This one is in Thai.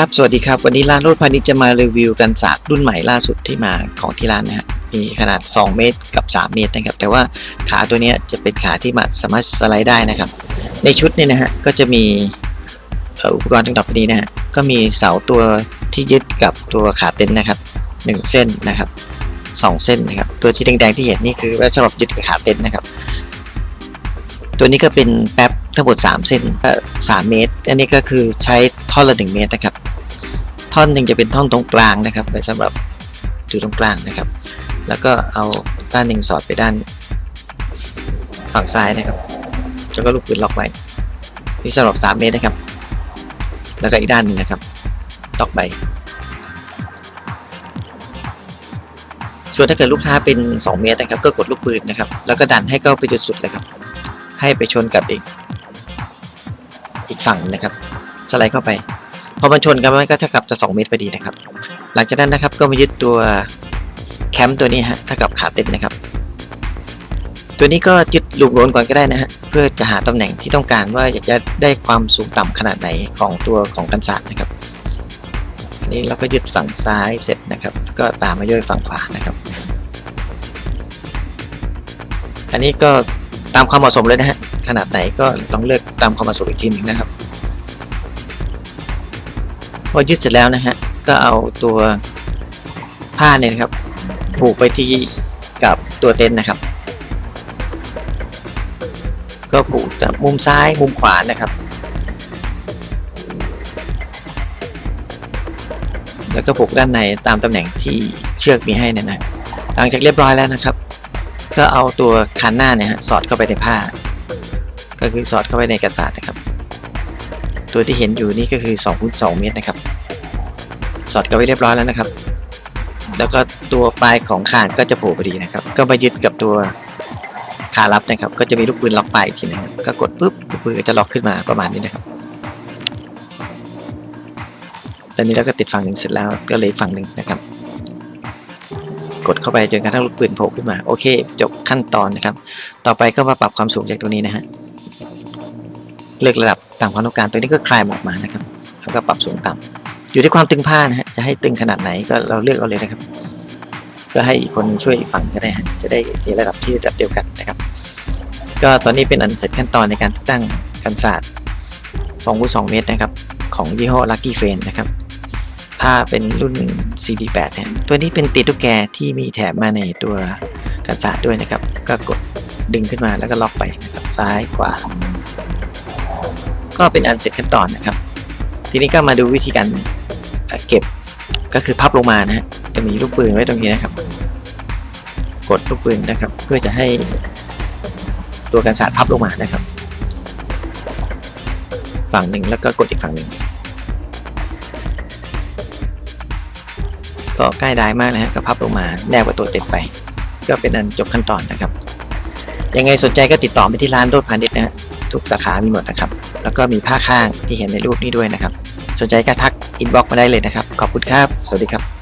ครับ สวัสดีครับ วันนี้ร้านรถพาณิชย์จะมารีวิวกันสากรุ่นใหม่ล่าสุดที่มาของที่ร้านนะฮะ มีขนาด 2 เมตรกับ 3 เมตรนะครับ แต่ว่าขาตัวนี้จะเป็นขาที่มาสามารถสไลด์ได้นะครับ ในชุดนี่ยนะฮะ ก็จะมีอุปกรณ์ต่างๆนี้นะฮะ ก็มีเสาตัวที่ยึดกับตัวขาเต็นท์นะครับ 1 เส้นนะครับ 2 เส้นนะครับ ตัวที่แดงๆที่เห็นนี่คือไว้สำหรับยึดกับขาเต็นท์นะครับ ตัวนี้ก็เป็นแป๊บทั้งหมด 3 เส้นก็3เมตร อันนี้ก็คือใช้ท่อนละ 1 เมตรนะครับ ท่อนหนึ่งจะเป็นท่อนตรงกลางนะครับไว้สำหรับอยู่ตรงกลางนะครับ แล้วก็เอาด้านหนึ่งสอดไปด้านฝั่งซ้ายนะครับแล้วก็ลูกปืนล็อกไว้นี่สำหรับ 3 เมตรนะครับ แล้วก็อีกด้านหนึ่งนะครับล็อกไปส่วนถ้าเกิดลูกค้าเป็น 2 เมตรนะครับ ก็กดลูกปืนนะครับ แล้วก็ดันให้เข้าไปจนสุดเลยครับ ให้ไปชนกับอีกอีกฝั่งนะครับ สไลด์เข้าไป พอมันชนกันมันก็เท่ากับจะ 2 เมตรพอดีนะครับ หลังจากนั้นนะครับก็มายึดตัวแคมป์ตัวนี้ฮะเท่ากับขาเต็นนะครับ ตัวนี้ก็ยึดลูกโลนก่อนก็ได้นะฮะเพื่อจะหาตำแหน่งที่ต้องการว่าอยากจะได้ความสูงต่ำขนาดไหนของตัวของกันศาสตร์นะครับ อันนี้เราก็ยึดฝั่งซ้ายเสร็จนะครับแล้วก็ตามมาด้วยฝั่งขวานะครับ อันนี้ก็ตามความเหมาะสมเลยนะฮะขนาดไหนก็ต้องเลือกตามความเหมาะสมอีกทีนึงนะครับ พอยึดเสร็จแล้วนะฮะก็เอาตัวผ้าเนี่ยครับผูกไปที่กับตัวเต็นท์นะครับ ก็ผูกจากมุมซ้ายมุมขวานะครับ แล้วก็ผูกด้านในตามตำแหน่งที่เชือกมีให้นี่ยนะหลังจากเรียบร้อยแล้วนะครับ ก็เอาตัวคันหน้าเนี่ยฮะสอดเข้าไปในผ้า ก็คือสอดเข้าไปในกระสาดนะครับ ตัวที่เห็นอยู่นี่ก็คือ2คูณ2เมตรนะครับ สอดเข้าไปเรียบร้อยแล้วนะครับ แล้วก็ตัวปลายของคานก็จะโผล่พอดีนะครับ ก็มายึดกับตัวขารับนะครับ ก็จะมีลูกปืนล็อกปลายอีกทีนึงก็กดปุ๊บลูกปืนก็จะล็อกขึ้นมาประมาณนี้นะครับ ตอนนี้เราก็ติดฝั่งหนึ่งเสร็จแล้วก็เหลยฝั่งหนึ่งนะครับ กดเข้าไปจนกระทั่งลูกปืนโผล่ขึ้นมา โอเค จบขั้นตอนนะครับ ต่อไปก็มาปรับความสูงจากตัวนี้นะฮะ เลือกระดับตามความต้องการตัวนี้ก็คลายออกมานะครับแล้วก็ปรับสูงต่ำอยู่ที่ความตึงผ้านะฮะจะให้ตึงขนาดไหนก็เราเลือกเอาเลยนะครับ ก็ให้อีกคนช่วยอีกฝั่งก็ได้จะได้ระดับที่ระดับเดียวกันนะครับ ก็ตอนนี้เป็นอันเสร็จขั้นตอนในการตั้งกันศาสตร์2คูณ2เมตรนะครับ ของยี่ห้อ Lucky f a n นะครับถ้าเป็นรุ่น CD8 เนี่ยตัวนี้เป็นติดตุ๊กแกที่มีแถมมาในตัวกันศาสตร์ด้วยนะครับ ก็กดดึงขึ้นมาแล้วก็ล็อกไปนะครับซ้ายขวา ก็เป็นอันเสร็จขั้นตอนนะครับ ทีนี้ก็มาดูวิธีการเก็บก็คือพับลงมานะฮะจะมีลูกปืนไว้ตรงนี้นะครับ กดลูกปืนนะครับ เพื่อจะให้ตัวกันศาสตร์พับลงมานะครับ ฝั่งหนึ่งแล้วก็กดอีกฝั่งหนึ่งก็ใกล้ได้มากนะฮะก็พับลงมาแนบกับตัวเต็มไป ก็เป็นอันจบขั้นตอนนะครับ ยังไงสนใจก็ติดต่อไปที่ร้านรถพาณิชย์นะฮะ ทุกสาขามีหมดนะครับ แล้วก็มีผ้าข้างที่เห็นในรูปนี้ด้วยนะครับ สนใจก็ทักอินบ็อกมาได้เลยนะครับ ขอบคุณครับ สวัสดีครับ